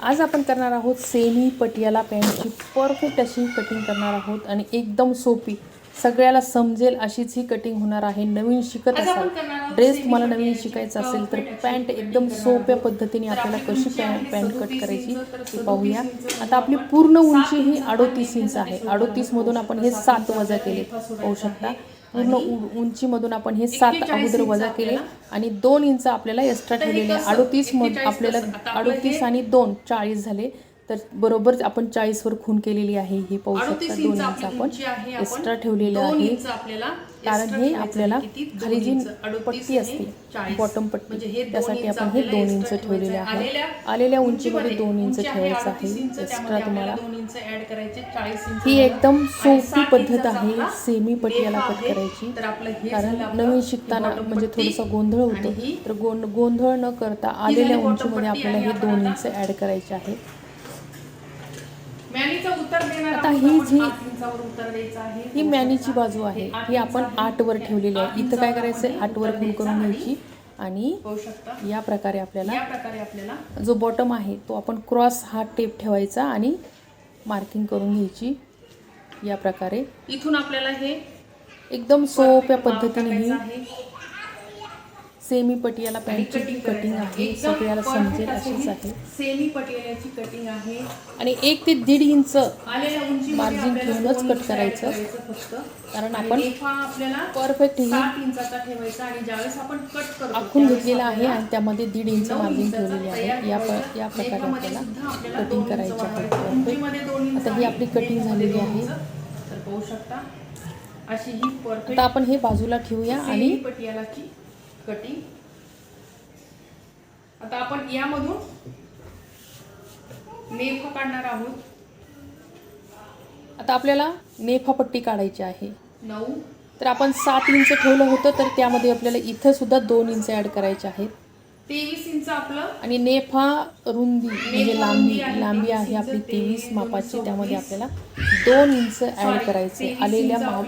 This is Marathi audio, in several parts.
आज आपण करणार आहोत सेमी पटियाला पॅन्टची. परफेक्ट अशी कटिंग करणार आहोत आणि एकदम सोपी. सगळ्याला समजेल अशीच ही कटिंग होणार आहे. नवीन शिकत असाल. ड्रेस तुम्हाला नवीन शिकायचं असेल तर पॅन्ट एकदम सोप्या. पद्धतीने आपल्याला आपली कशी पॅन्ट कट 37 करायची ते पाहूया. 37 इंच आता आपली पूर्ण उंची ही अडोतीस इंच आहे. नेमक्या अडोतीस मधून आपण हे सात वजा केले. पाहू शकता. पूर्ण उंचीमधून आपण हे सात 41 अगोदर वजा केले. आणि दोन इंच आपल्याला एक्स्ट्रा ठेवलेले? अडोतीस मध 41 आपल्याला अडोतीस आणि दोन चाळीस झाले. तर बरोबर आपण चाळीसवर खून केलेली आहे. ही पाहू शकता. 38 दोन इंच आपण एक्स्ट्रा ठेवलेलं आहे. कारण हे आपल्याला खाली जी इंच. 38 पट्टी असते. 40. बॉटम म्हणजे पट्टी दोन त्यासाठी आपण हे दोन इंच ठेवलेले आहे. आलेल्या उंचीमध्ये दोन इंच ठेवायचं 38 आहे. एक्स्ट्रा तुम्हाला आपल्याला दोन इंच ऍड करायचे. 40 इंच ही. एकदम सोपी 60 पद्धत आहे. Semi Patiala cut. करायची. कारण नवीन शिकताना म्हणजे थोडंसं गोंधळ होतो. तर गोंध गोंधळ न करता आलेल्या उंचीमध्ये आपल्याला हे दोन इंच ॲड करायचे आहे. आता ही. जी- ही मॅनीची बाजू आहे आठ ही आपण इंच आठ वर ठेवलेली आहे इथं काय करायचं आहे आठ वर उत्तर खून करून घ्यायची आणि या प्रकारे आपल्याला जो बॉटम आहे तो आपण क्रॉस हा टेप ठेवायचा आणि मार्किंग करून घ्यायची या प्रकारे इथून आपल्याला हे एकदम सोप्या पद्धतीने ही. सेमी पटियाला पॅन्टची कटिंग कटिंग आहे. सगळ्याला समजेल अशीच आहे. सेमी पटियाल्याची कटिंग आहे. आणि एक ते दीड इंच Margin ठेवूनच cut करायचं. फक्त. कारण आपण परफेक्ट ही इंचाचा ठेवायचा आणि ज्यावेळेस आपण कट आखून घेतलेला आहे आणि त्यामध्ये दीड इंच मार्जिन ठेवलेली आहे. या. या प्रकारे आपल्याला कटिंग करायची आहे. आता ही. आपली लेखामध्ये झालेली आहे. तर पाहू शकता. अशी ही आता आपण हे बाजूला ठेवूया आणि पटियालाची कटिंग. आता आपण यामधून नेफा काढणार आहोत. आता आपल्याला नेफा पट्टी काढायची आहे. नऊ. तर आपण सात इंच ठेवलं होतं तर त्यामध्ये आपल्याला इथं सुद्धा दोन इंच ॲड करायचे आहेत. तेवीस इंच आपलं. आणि नेफा रुंदी म्हणजे लांबी लांबी 23 आहे आपली तेवीस 23, मापाची त्यामध्ये 24. आपल्याला दोन इंच ॲड करायचे. 23 आलेल्या मा.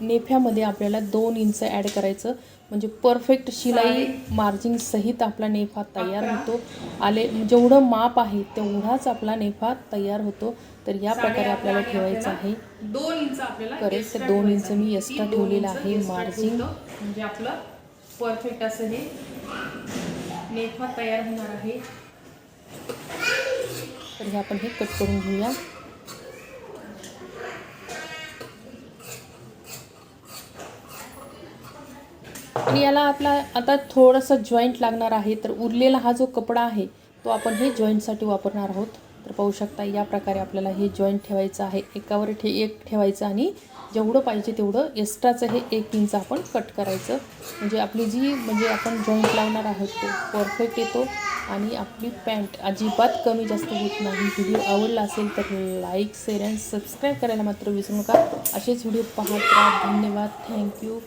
नेफ्यामध्ये आपल्याला दोन इंच ॲड करायचं. म्हणजे परफेक्ट शिलाई मार्जिन सहित आपला नेफा तयार. होतो. आले जेवढं माप आहे तेवढाच आपला नेफा तयार होतो. तर या प्रकारे आपल्याला ठेवायचं आहे. दोन इंच आपल्याला करेक्ट, दोन इंच मी दोन ठेवलेलं आहे. ठेवलं म्हणजे आपलं परफेक्ट असं हे नेफा तयार होणार आहे. तर हे आपण हे कट करून घेऊया. आणि याला आपला आता थोडंसं जॉईंट लागणार आहे तर उरलेला हा जो कपडा आहे तो आपण हे जॉईंटसाठी वापरणार आहोत. तर पाहू शकता या प्रकारे आपल्याला हे जॉईंट ठेवायचं आहे. एकावर ठे एक ठेवायचं आणि जेवढं पाहिजे तेवढं एक्स्ट्राचं हे एक इंच आपण कट करायचं. म्हणजे आपली जी म्हणजे आपण जॉईंट लावणार आहोत तो परफेक्ट येतो आणि आपली पॅन्ट अजिबात कमी जास्त होत नाही. व्हिडिओ आवडला असेल तर लाईक शेअर अँड सबस्क्राईब करायला मात्र विसरू नका. असेच व्हिडिओ पाहत राहा. धन्यवाद. थँक्यू